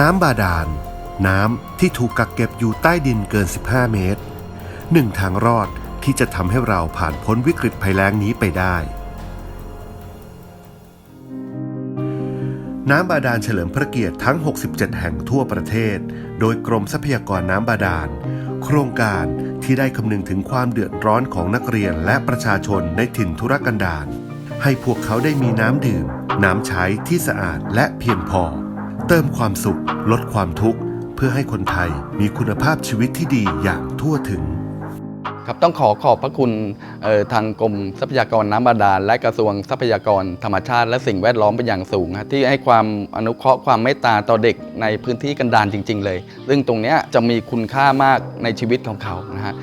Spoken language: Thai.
น้ำบาดาล น้ำที่ถูกกักเก็บอยู่ใต้ดินเกิน 15 เมตร หนึ่งทางรอดที่จะทำให้เราผ่านพ้นวิกฤตภัยแล้งนี้ไปได้ น้ำบาดาลเฉลิมพระเกียรติทั้ง 67 แห่งทั่วประเทศ โดยกรมทรัพยากรน้ำบาดาล โครงการที่ได้คำนึงถึงความเดือดร้อนของนักเรียนและประชาชนในถิ่นธุรกันดารให้พวกเขาได้มีน้ำดื่ม น้ำใช้ที่สะอาดและเพียงพอ เติมความสุข ลดความทุกข์ เพื่อให้คนไทยมีคุณภาพชีวิตที่ดีอย่างทั่วถึง ครับต้องขอขอบพระคุณออทางกรมทรัพยากรน้ำบาดาล และกระทรวงทรัพยากรธรรมชาติ และสิ่งแวดล้อมเป็นอย่างสูงฮะที่ให้ความอนุเคราะห์ความเมตตาต่อเด็กในพื้นที่กันดารจริง ๆ เลย ซึ่งตรงนี้จะมีคุณค่ามากในชีวิตของเขานะฮะ